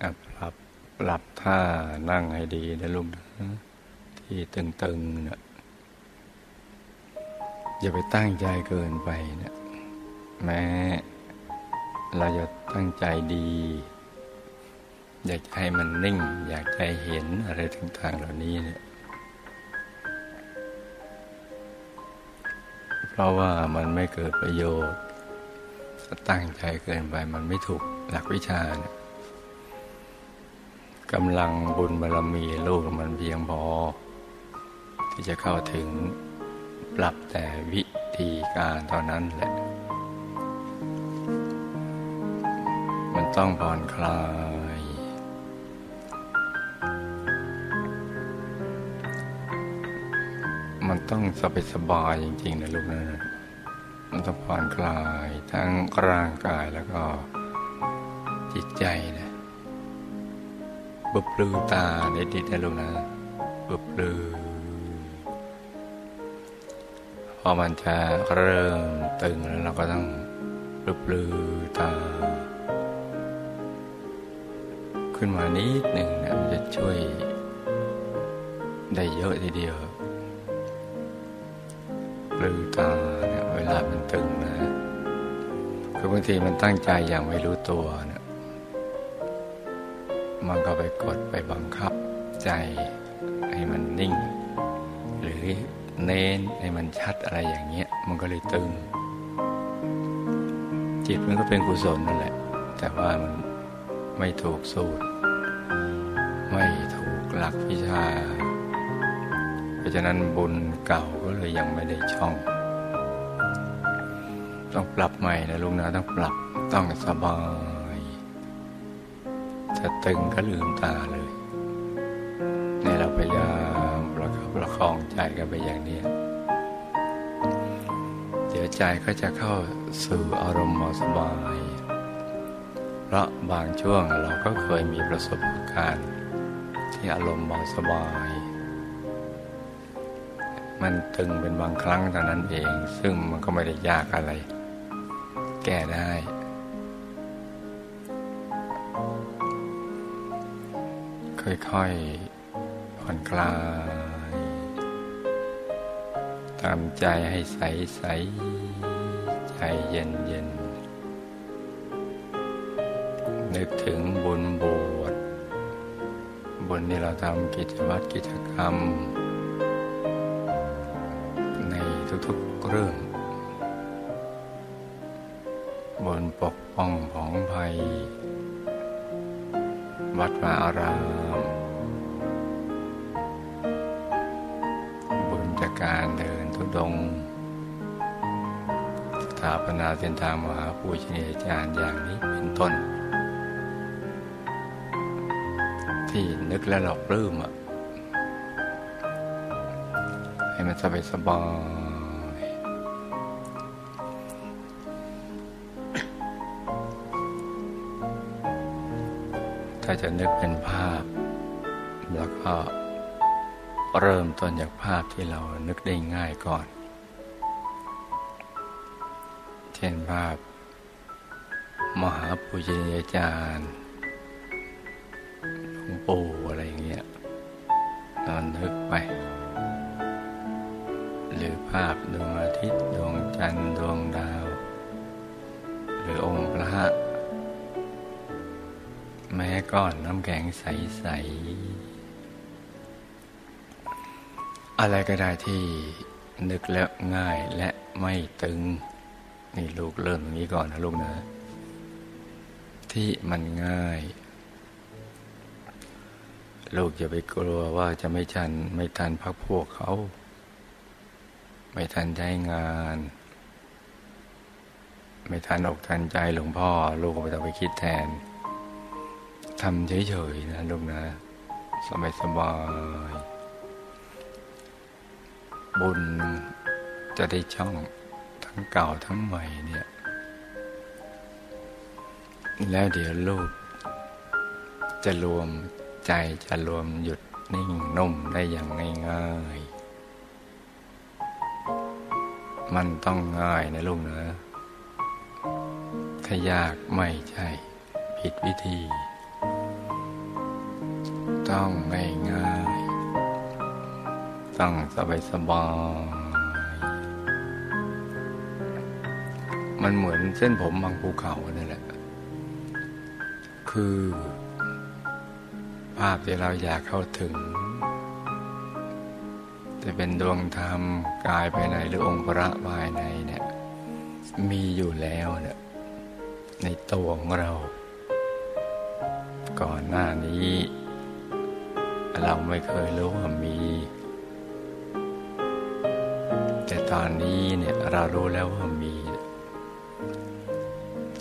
ปรับปรับท่านั่งให้ดีนะลูกนะที่ตึงๆเนี่ยอย่าไปตั้งใจเกินไปนะแม้เราจะตั้งใจดี อยากให้มันนิ่ง อยากให้เห็นอะไรต่างๆเหล่านี้เนี่ยเพราะว่ามันไม่เกิดประโยชน์ ตั้งใจเกินไปมันไม่ถูกหลักวิชาเนี่ย กำลังบุญบารมีลูกมันเพียงพอ ที่จะเข้าถึงปรับแต่วิธีการเท่านั้นแหละ มันต้องผ่อนคลาย มันต้องสบายสบายจริงๆนะลูกนะมันต้องผ่อนคลายทั้งร่างกายแล้วก็จิตใจนะ บุบลือตาเด็ดๆนะลูกนะบุบลือพอมันจะเริ่มตึงแล้วเราก็ต้องบลือตา ขึ้นมานิดหนึ่งนะมันจะช่วย ได้เยอะทีเดียวปลือตาเนี่ยเวลามันตึงนะ คือบางทีมันตั้งใจอย่างไม่รู้ตัวเนี่ย มันก็ไปกดไปบังคับใจให้มันนิ่ง หรือเน้นให้มันชัดอะไรอย่างเงี้ย มันก็เลยตึง จิตมันก็เป็นกุศลนั่นแหละ แต่ว่ามันไม่ถูกสูตร ไม่ถูกหลักวิชา เพราะฉะนั้นบุญเก่าก็เลยยังไม่ได้ช่อง ต้องปรับใหม่นะลุงนะต้องปรับต้องสบาย ถ้าตึงก็ลืมตาเลยเนี่ยเราพยายามประคับประคองใจกันไปอย่างนี้เดี๋ยวใจก็จะเข้าสู่อารมณ์สบาย เพราะบางช่วงเราก็เคยมีประสบการณ์ ที่อารมณ์สบาย มันตึงเป็นบางครั้งเท่านั้นเอง ซึ่งมันก็ไม่ได้ยากอะไร แก้ได้ ค่อยๆ ผ่อนคลาย ตามใจให้ใสใสๆใจเย็นเย็นนึกถึงบุญบวชบุญที่เราทำกิจวัตรกิจกรรม ในทุกๆเรื่องบนปกป้องของภัย วัดวาอาราม ถาปนาเส้นทางมหาปูชนียาจารย์อย่างนี้เป็นต้น ที่นึกแล้วเราปลื้มอะให้มันสบายสบายถ้าจะนึกเป็นภาพ แล้วก็เริ่มต้นจากภาพที่เรานึกได้ง่ายก่อน เช่นภาพ มหาปุญญาจารย์หลวงปู่อะไรอย่างเงี้ยนอนนึกไป หรือภาพดวงอาทิตย์ ดวงจันทร์ ดวงดาว หรือองค์พระแม้ก้อนน้ำแข็งใส ๆ อะไรก็ได้ที่นึกแล้วง่ายและไม่ตึง นี่ลูกเริ่มอย่างนี้ก่อนนะลูกนะ ที่มันง่าย ลูกอย่าไปกลัวว่าจะไม่ทันไม่ทันพักพวกเขา ไม่ทันใช้งาน ไม่ทันอกทันใจหลวงพ่อ ลูกก็ไม่ต้องไปคิดแทนทำเฉยๆนะลูกนะ สบายสบายๆบุญจะได้ช่อง ทั้งเก่าทั้งใหม่เนี่ย แล้วเดี๋ยวลูกจะรวมใจจะรวมหยุดนิ่งนุ่มได้อย่างง่ายๆ มันต้องง่ายนะลูกนะถ้ายากไม่ใช่ ผิดวิธี ต้องง่ายๆ ต้องสบายสบาย มันเหมือนเส้นผมบางภูเขานั่แหละ คือ ภาพที่เราอยากเข้าถึง จะเป็นดวงธรรมกายภายในหรือองค์พระภายในเนี่ย มีอยู่แล้วเนี่ยในตัวของเรา ก่อนหน้านี้ เราไม่เคยรู้ว่ามี แต่ตอนนี้เนี่ยเรารู้แล้วว่า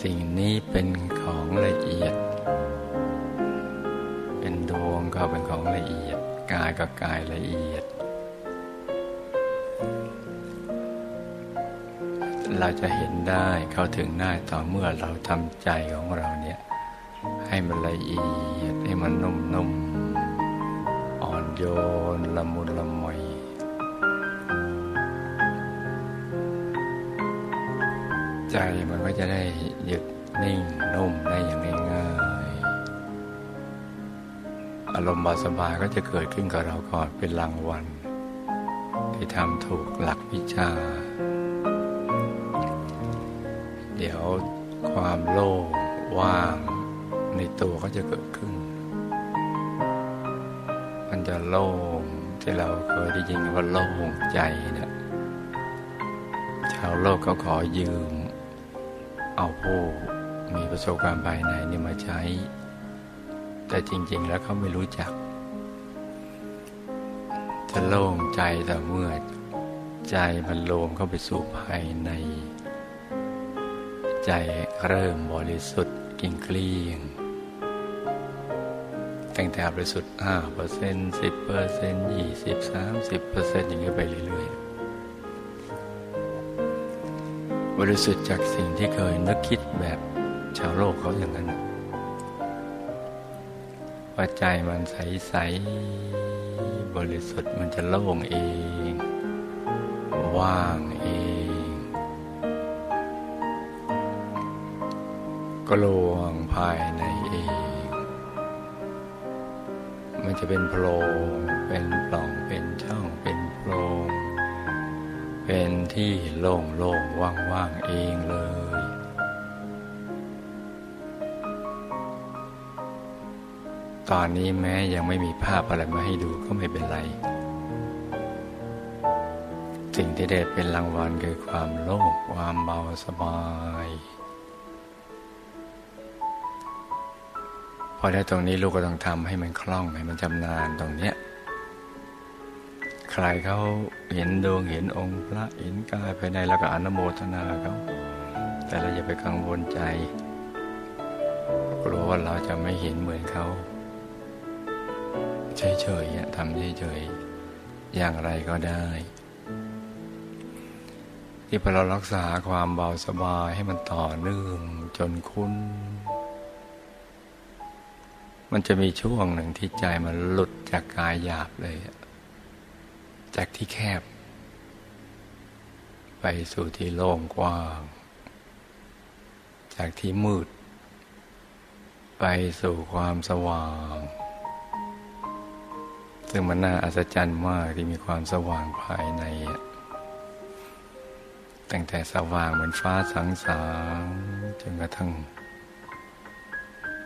สิ่งนี้เป็นของละเอียด เป็นดวงก็เป็นของละเอียด กายก็กายละเอียด เราจะเห็นได้เข้าถึงได้ต่อเมื่อเราทำใจของเราเนี่ย ให้มันละเอียด ให้มันนุ่มๆ อ่อนโยนละมุนละมอยใจมันก็จะได้ หยุดนิ่งนุ่มได้อย่างง่ายๆอารมณ์สบายก็จะเกิดขึ้นกับเราก่อนเป็นรางวัลที่ทำถูกหลักวิชา เดี๋ยวความโล่งว่างในตัวก็จะเกิดขึ้น มันจะโล่งที่เราเคยได้ยินว่าโล่งใจเนี่ยชาวโลกก็ขอยืม เอาผู้มีประสบการณ์ภายในนี่มาใช้ แต่จริง ๆ แล้วเขาไม่รู้จัก จะโล่งใจแต่เมื่อใจมันโลมเข้าไปสู่ภายใน ใจเริ่มบริสุทธิ์กิ่งเกลี้ยงตั้งแต่บริสุทธิ์ห้าเปอร์เซ็นต์สิบเปอร์เซ็นต์ยี่สิบสามสิบเปอร์เซ็นต์อย่างนี้ไปเรื่อยๆ ริสุทธิ์จากสิ่งที่เคยนึกคิดแบบชาวโลกเขาอย่างนั้นว่าใจมันใส ๆ บริสุทธิ์มันจะโล่งเอง ว่างเอง กลวงภายในเอง มันจะเป็นโพรงเป็นปล่องเป็น เป็นที่โล่งโล่งว่างว่างๆเองเลย ตอนนี้แม้ยังไม่มีภาพอะไรมาให้ดูก็ไม่เป็นไร สิ่งที่ได้เป็นรางวัลคือความโล่งความเบาสบายพอได้ตรงนี้ลูกก็ต้องทำให้มันคล่องให้มันชำนาญตรงเนี้ย ใครเขา เห็นดวงเห็นองค์พระเห็นกายภายในแล้วก็อนุโมทนาเขาแต่เราอย่าไปกังวลใจ กลัวว่าเราจะไม่เห็นเหมือนเขาเฉยๆทำเฉยๆอย่างไรก็ได้ ที่พอเรารักษาความเบาสบายให้มันต่อเนื่องจนคุ้น มันจะมีช่วงหนึ่งที่ใจมันหลุดจากกายหยาบเลยจากที่แคบ ไปสู่ที่โล่งกว้าง จากที่มืด ไปสู่ความสว่าง ซึ่งมันน่าอัศจรรย์มากที่มีความสว่างภายใน ตั้งแต่สว่างเหมือนฟ้าสางสางจนกระทั่ง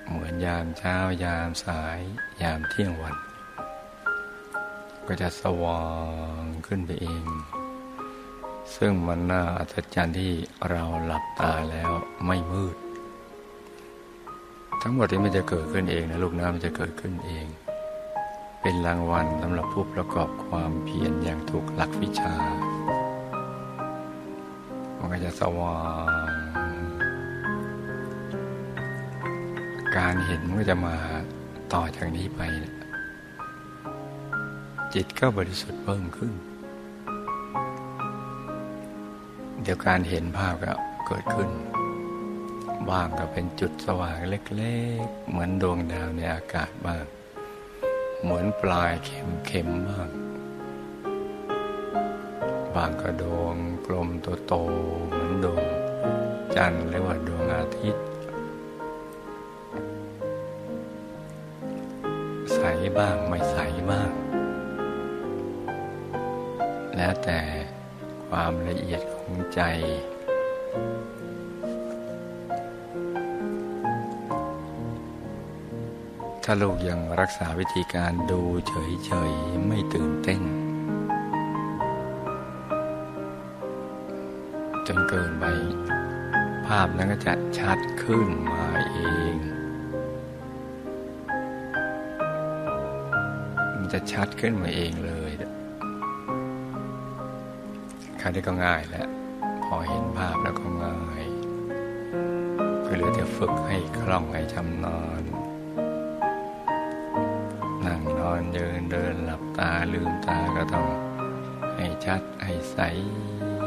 เหมือนยามเช้ายามสาย ยามเที่ยงวัน ก็จะสว่างขึ้นไปเอง ซึ่งมันน่าอัศจรรย์ที่เราหลับตาแล้วไม่มืด ทั้งหมดที่มันจะเกิดขึ้นเองนะลูกนะมันจะเกิดขึ้นเอง เป็นรางวัลสำหรับผู้ประกอบความเพียรอย่างถูกหลักวิชา มันก็จะสว่าง การเห็นมันก็จะมาต่อจากนี้ไปเนี่ยจิตก็บริสุทธิ์เพิ่มขึ้น เดี๋ยวการเห็นภาพก็เกิดขึ้น บ้างก็เป็นจุดสว่างเล็กๆ เหมือนดวงดาวในอากาศบ้าง เหมือนปลายเข็มเข็มๆบ้าง บางก็ดวงกลมโตๆเหมือนดวงจันทร์หรือว่าดวงอาทิตย์ ใสบ้างไม่ใสบ้าง แล้วแต่ความละเอียด ของใจ ถ้าลูกยังรักษาวิธีการดูเฉยๆ ไม่ตื่นเต้น จนเกินไป ภาพนั้นก็จะชัดขึ้นมาเอง มันจะชัดขึ้นมาเองเลย ค่นี้ก็ง่ายแล้ว พอเห็นภาพแล้วก็ง่ายก็เหลือแต่ฝึกให้คล่องให้ชำนาญนั่งนอนยืนเดินหลับตาลืมตาก็ต้องให้ชัด ให้ใส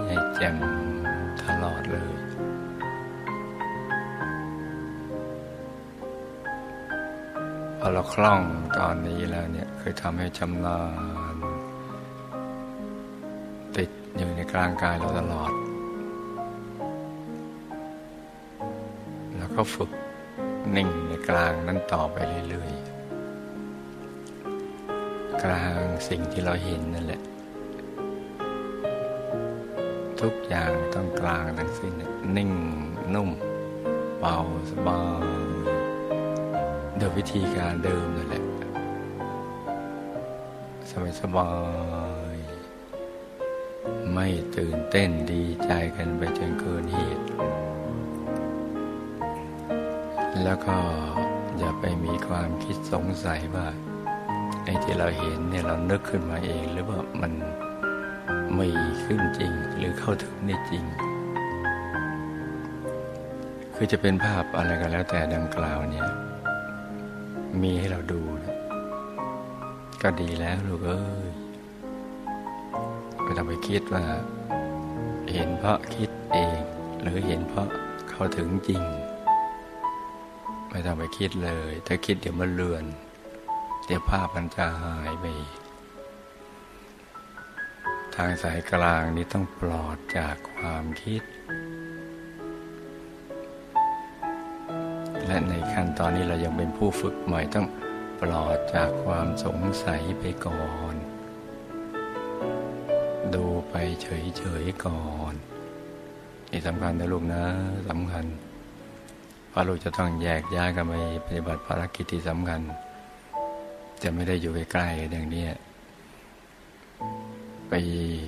ให้แจ่มตลอดเลย พอเราคล่องตอนนี้แล้วเนี่ย คือทำให้ชำนาญ กลางกายเราตลอด แล้วก็ฝึกนิ่งในกลางนั้นต่อไปเรื่อยๆ กลางสิ่งที่เราเห็นนั่นแหละ ทุกอย่างต้องกลางทั้งสิ้นนิ่งนุ่มเบาสบายโดยวิธีการเดิมนั่นแหละสบายสบาย ไม่ตื่นเต้นดีใจกันไปจนเกินเหตุ แล้วก็อย่าไปมีความคิดสงสัยว่าไอ้ที่เราเห็นเนี่ยเรานึกขึ้นมาเอง หรือว่ามันมีขึ้นจริงหรือเข้าถึงได้จริง คือจะเป็นภาพอะไรก็แล้วแต่ดังกล่าวเนี่ย มีให้เราดู ก็ดีแล้วลูกเอ้ย ไม่ต้องไปคิดว่า เห็นเพราะคิดเอง หรือเห็นเพราะเข้าถึงจริง ไม่ต้องไปคิดเลย ถ้าคิดเดี๋ยวมันเลือน เดี๋ยวภาพมันจะหายไป ทางสายกลางนี้ต้องปลอดจากความคิด และในขั้นตอนนี้เรายังเป็นผู้ฝึกใหม่ต้องปลอดจากความสงสัยไปก่อน ไปเฉยๆก่อนนี่สำคัญนะลูกนะสำคัญเพราะลูกจะต้องแยกย้ายกันไปปฏิบัติภารกิจที่สำคัญ จะไม่ได้อยู่ใกล้ๆอย่างนี้ไป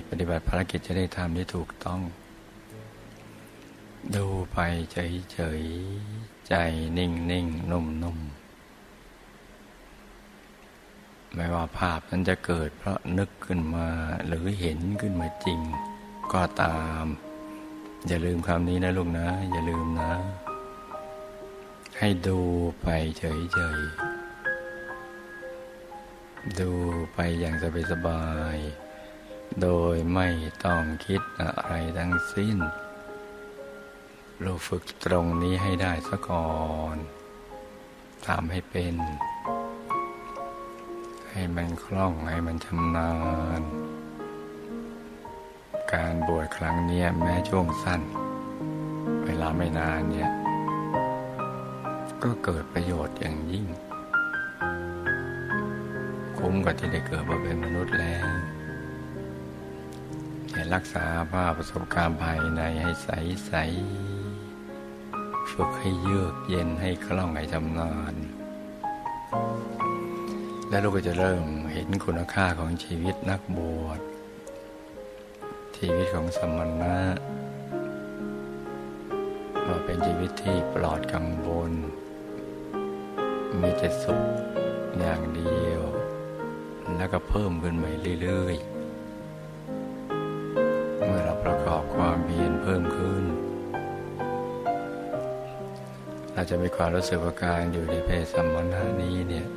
ปฏิบัติภารกิจจะได้ทำได้ถูกต้อง ดูไปเฉยๆใจนิ่งนิ่งนุ่มนุ่ม ไม่ว่าภาพนั้นจะเกิดเพราะนึกขึ้นมาหรือเห็นขึ้นมาจริง ก็ตาม อย่าลืมคำนี้นะลูกนะ อย่าลืมนะ ให้ดูไปเฉยๆดูไปอย่างสบายๆโดยไม่ต้องคิดอะไรทั้งสิ้นเราฝึกตรงนี้ให้ได้ซะก่อนทำให้เป็น ให้มันคล่องให้มันชำนาญ การบวชครั้งนี้แม้ช่วงสั้น เวลาไม่นานเนี่ย ก็เกิดประโยชน์อย่างยิ่ง คุ้มกับที่ได้เกิดมาเป็นมนุษย์แล้วให้รักษาภาพประสบการณ์ภายในให้ใสใสฝึกให้เยือกเย็นให้คล่องให้ชำนาญ และลูกก็จะเริ่มเห็นคุณค่าของชีวิตนักบวช ชีวิตของสมณะว่าเป็นชีวิตที่ปลอดกังวล มีแต่สุขอย่างเดียว แล้วก็เพิ่มขึ้นไปเรื่อยๆ เมื่อเราประกอบความเพียรเพิ่มขึ้น เราจะมีความรู้สึกว่าการอยู่ในเพศสัมมนานี้เนี่ย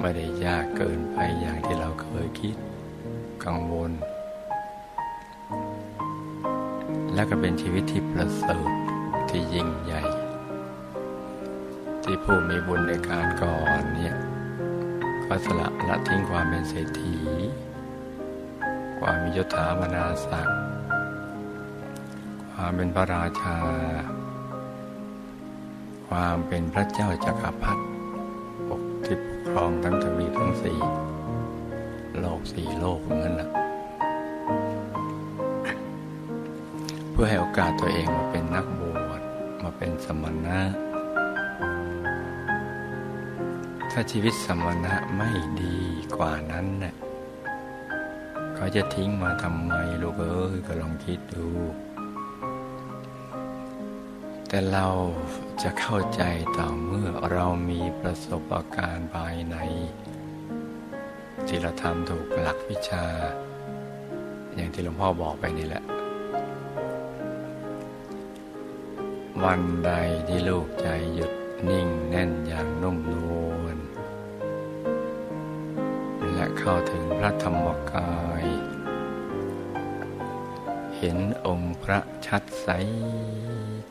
ไม่ได้ยากเกินไปอย่างที่เราเคยคิด กังวล และก็เป็นชีวิตที่ประเสริฐที่ยิ่งใหญ่ ที่ผู้มีบุญในการก่อนเนี่ยก็สละละทิ้งความเป็นเศรษฐี ความมียศถาบรรดาศักดิ์ความเป็นพระราชา ความเป็นพระเจ้าจักรพรรดิ ครองทั้งทวีทั้งสี่โลกสี่โลกเหมือนกันนะเพื่อให้โอกาสตัวเองมาเป็นนักบวชมาเป็นสมณะ ถ้าชีวิตสมณะไม่ดีกว่านั้นเนี่ยเขาจะทิ้งมาทำไมลูกเอ้ยก็ลองคิดดู แต่เราจะเข้าใจต่อเมื่อเรามีประสบาการณ์ภายในที่เราทำถูกหลักวิชา อย่างที่หลวงพ่อบอกไปนี่แหละ วันใดที่ลูกใจหยุดนิ่งแน่นอย่างนุ่มนวลและเข้าถึงพระธรรมกาย เห็นองค์พระชัดใส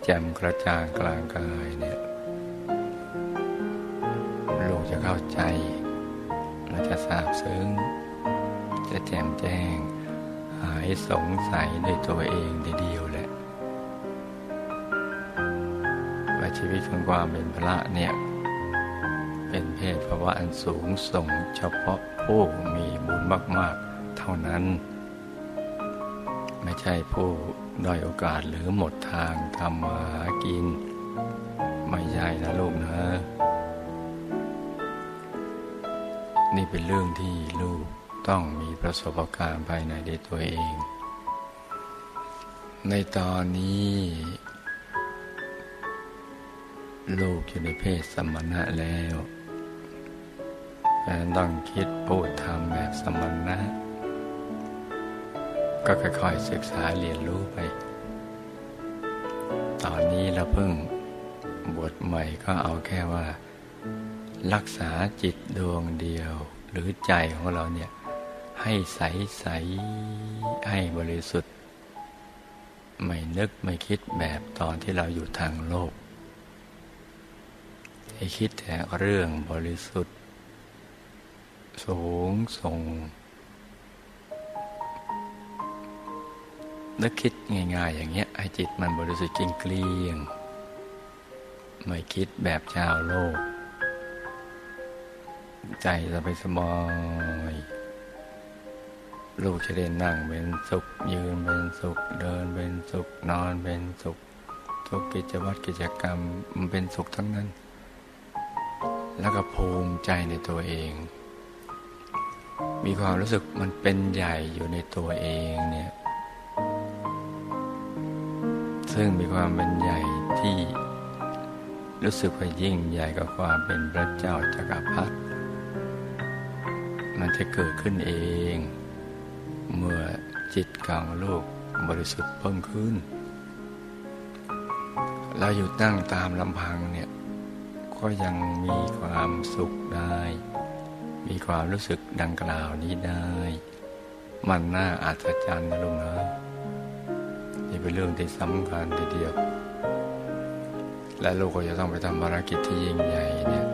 จ่มกระจ่างกลางกายเนี่ยลูกจะเข้าใจและจะทราบซึ้ง จะแจ่มแจ้ง หายสงสัยด้วยตัวเองทีเดียวแหละว่าชีวิตของความเป็นพระเนี่ยเป็นเพศภาวะอันสูงส่งเฉพาะผู้มีบุญมาก ๆ เท่านั้น ไม่ใช่ผู้ด้อยโอกาสหรือหมดทางทำมาหากิน ไม่ใช่นะลูกนะ นี่เป็นเรื่องที่ลูกต้องมีประสบการณ์ภายในในตัวเอง ในตอนนี้ ลูกอยู่ในเพศสมณะแล้วแต่ต้องคิดพูดทำแบบสมณะ ก็ค่อยๆศึกษาเรียนรู้ไป ตอนนี้เราเพิ่งบวชใหม่ก็เอาแค่ว่า รักษาจิตดวงเดียว หรือใจของเราเนี่ยให้ใสใสๆให้บริสุทธิ์ ไม่นึกไม่คิดแบบตอนที่เราอยู่ทางโลกให้คิดแต่เรื่องบริสุทธิ์ สูงส่ง นึกคิดง่ายๆ อย่างเงี้ยให้จิตมันบริสุทธิ์จริงเกลี้ยงไม่คิดแบบชาวโลก ใจสบายสบายลูกจะได้นั่งเป็นสุข ยืนเป็นสุข เดินเป็นสุข นอนเป็นสุข ทุกกิจวัตรกิจกรรมมันเป็นสุขทั้งนั้น แล้วก็ภูมิใจในตัวเอง มีความรู้สึกมันเป็นใหญ่อยู่ในตัวเองเนี่ย ซึ่งมีความเป็นใหญ่ที่รู้สึกว่ายิ่งใหญ่กว่าความเป็นพระเจ้าจักรพรรดิมันจะเกิดขึ้นเอง เมื่อจิตของลูกบริสุทธิ์เพิ่มขึ้น เราอยู่ตั้งตามลำพังเนี่ย ก็ยังมีความสุขได้ มีความรู้สึกดังกล่าวนี้ได้ มันน่าอัศจรรย์นะลุงนะ นี่เป็นเรื่องที่สำคัญทีเดียว และลูกก็จะต้องไปทำภารกิจที่ยิ่งใหญ่เนี่ย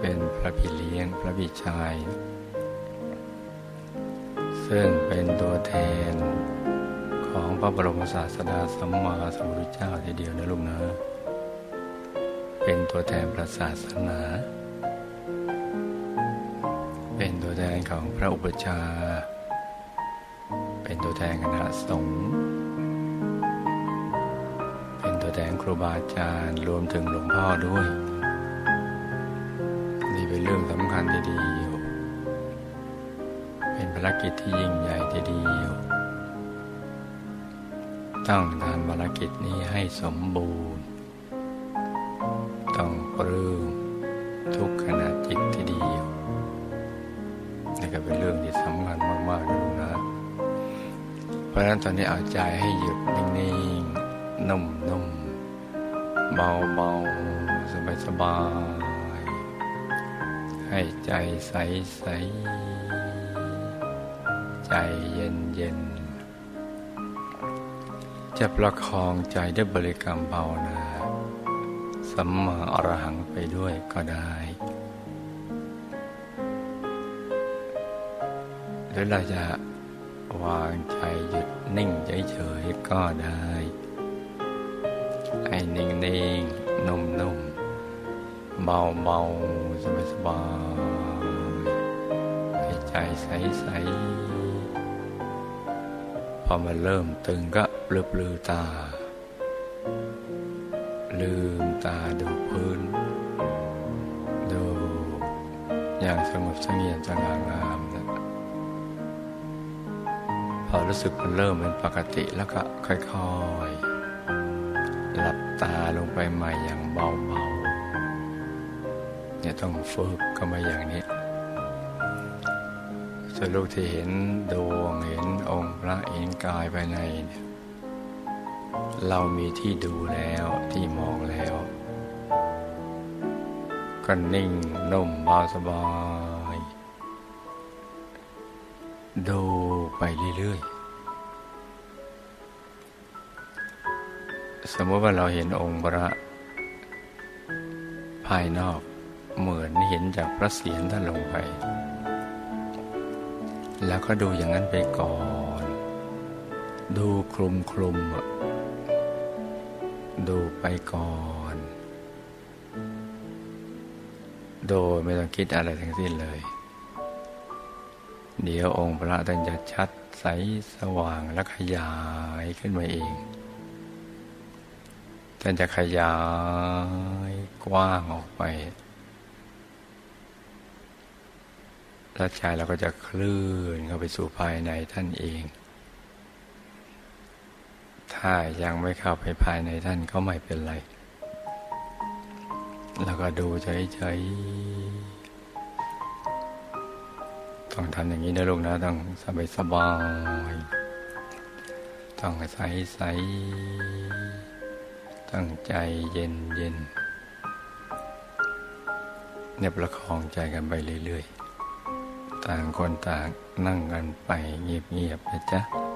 เป็นพระพี่เลี้ยงพระพี่ชาย ซึ่งเป็นตัวแทนของพระบรมศาสดาสัมมาสัมพุทธเจ้าทีเดียวนะลูกนะ เป็นตัวแทนพระศาสนา เป็นตัวแทนของพระอุปชา เป็นตัวแทนคณะสงฆ์เป็นตัวแทนครูบาอาจารย์รวมถึงหลวงพ่อด้วย นี่เป็นเรื่องสำคัญทีเดียวเป็นภารกิจที่ยิ่งใหญ่ทีเดียวต้องทำภารกิจนี้ให้สมบูรณ์ ต้องปลื้มทุกขณะจิตทีเดียวนี่ก็เป็นเรื่องะฉะนั้นตอนนี้เอาใจให้หยุดนิ่งๆ นุ่มๆ เบาๆ สบายๆ ให้ใจใสๆ ใจเย็นๆ จะประคองใจด้วยบริกรรมภานาสัมมาอรหังไปด้วยก็ได้หรือเราจะ วางใจหยุดนิ่งเฉยๆก็ได้ ให้นิ่งๆ นุ่มๆ เบาเบาสบายๆให้ใจใสๆ พอมันเริ่มตึงก็ปลือปลือตา ลืมตาดูพื้น ดูอย่างสงบเสงี่ยมสง่างาม พอรู้สึกมันเริ่มเป็นปกติแล้วก็ค่อยๆ หลับตาลงไปใหม่อย่างเบาๆเนี่ยต้องฝึกก็มาอย่างนี้ส่วนลูกที่เห็นดวงเห็นองค์พระเห็นกายภายในเนี่ยเรามีที่ดูแล้วที่มองแล้วก็นิ่งนุ่มเบาสบาย ดู ไปเรื่อยๆ สมมติว่าเราเห็นองค์พระภายนอกเหมือนเห็นจากพระเศียรท่านลงไป แล้วก็ดูอย่างนั้นไปก่อน ดูคลุมคลุมๆดูไปก่อน โดยไม่ต้องคิดอะไรทั้งสิ้นเลย เดี๋ยวองค์พระท่านจะชัดใสสว่างและขยายขึ้นมาเองท่านจะขยายกว้างออกไปแล้วใจเราก็จะเคลื่อนเข้าไปสู่ภายในท่านเอง ถ้ายังไม่เข้าไปภายในท่านก็ไม่เป็นไร แล้วก็ดูเฉยๆ ต้องทำอย่างนี้นะลูกนะต้องสบายสบายต้องใสใสตั้งใจเย็นเย็นเนี่ยประคองใจกันไปเรื่อยๆ ต่างคนต่างนั่งกันไปเงียบๆนะจ๊ะ